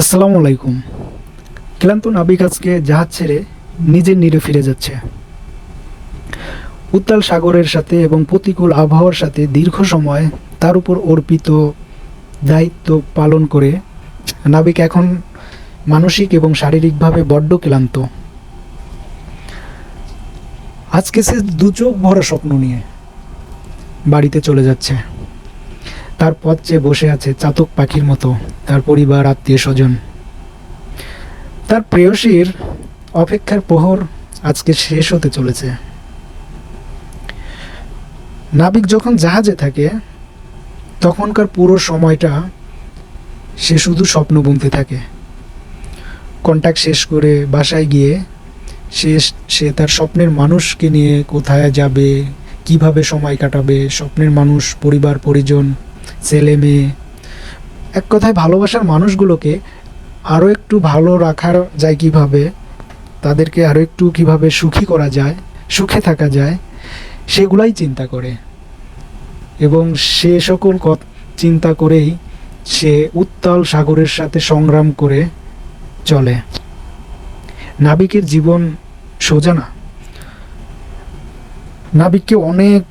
আসসালামু আলাইকুম। ক্লান্ত নাবিক আজকে জাহাজ ছেড়ে নিজের নীরে ফিরে যাচ্ছে। উত্তাল সাগরের সাথে এবং প্রতিকূল আবহাওয়ার সাথে দীর্ঘ সময় তার উপর অর্পিত দায়িত্ব পালন করে নাবিক এখন মানসিক এবং শারীরিকভাবে বড্ড ক্লান্ত। আজকে সে দু চোখ ভরা স্বপ্ন নিয়ে বাড়িতে চলে যাচ্ছে। তার পথ চেয়ে বসে আছে চাতক পাখির মতো, তার পরিবার, আত্মীয় স্বজন। তার প্রেয়সীর অপেক্ষার প্রহর আজকে শেষ হতে চলেছে। নাবিক যখন জাহাজে থাকে, তখনকার পুরো সময়টা সে শুধু স্বপ্ন বুনতে থাকে। কন্ট্যাক্ট শেষ করে বাসায় গিয়ে সে সে তার স্বপ্নের মানুষকে নিয়ে কোথায় যাবে, কীভাবে সময় কাটাবে, স্বপ্নের মানুষ, পরিবার, পরিজন ছেলে মেয়ে। এক কথায় ভালোবাসার মানুষগুলোকে আরও একটু ভালো রাখার যায় কীভাবে? তাদেরকে আরও একটু কীভাবে সুখী করা যায়, সুখে থাকা যায়, সেগুলাই চিন্তা করে। এবং সে সকল চিন্তা করেই সে উত্তাল সাগরের সাথে সংগ্রাম করে চলে। নাবিকের জীবন সোজা না। নাবিককে অনেক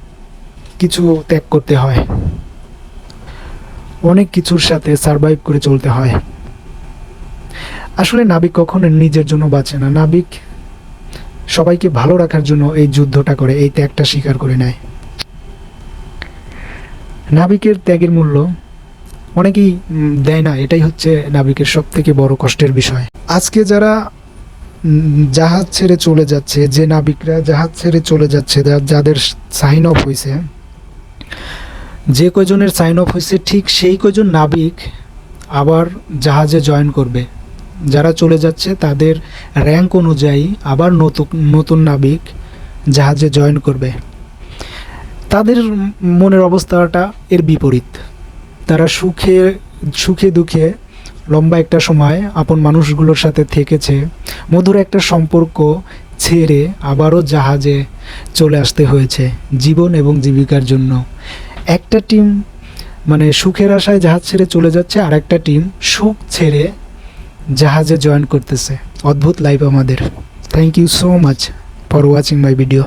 কিছু ত্যাগ করতে হয়। অনেক কিছুর সাথে সারভাইভ করে চলতে হয়। আসলে নাবিক কখনো নিজের জন্য বাঁচে না। নাবিক সবাইকে ভালো রাখার জন্য এই যুদ্ধটা করে, এই ত্যাগটা স্বীকার করে নেয়। নাবিকের ত্যাগের মূল্য অনেকেই দেয় না। এটাই হচ্ছে নাবিকের সব থেকে বড় কষ্টের বিষয়। আজকে যারা জাহাজ ছেড়ে চলে যাচ্ছে, যে নাবিকরা জাহাজ ছেড়ে চলে যাচ্ছে যাদের সাইন অফ হয়েছে যে কয়জনের সাইন অফ হয়েছে ঠিক সেই কয়জন নাবিক আবার জাহাজে জয়েন করবে। যারা চলে যাচ্ছে তাদের র্যাঙ্ক অনুযায়ী আবার নতুন নতুন নাবিক জাহাজে জয়েন করবে। তাদের মনের অবস্থাটা এর বিপরীত। তারা সুখে সুখে দুঃখে লম্বা একটা সময় আপন মানুষগুলোর সাথে থেকেছে, মধুর একটা সম্পর্ক ছেড়ে আবারও জাহাজে চলে আসতে হয়েছে জীবন এবং জীবিকার জন্য। একটা টিম মানে সুখের আশায় জাহাজ ছেড়ে চলে যাচ্ছে, আর একটা টিম সুখ ছেড়ে জাহাজে জয়েন করতেছে। অদ্ভুত লাইফ আমাদের। Thank you so much for watching my video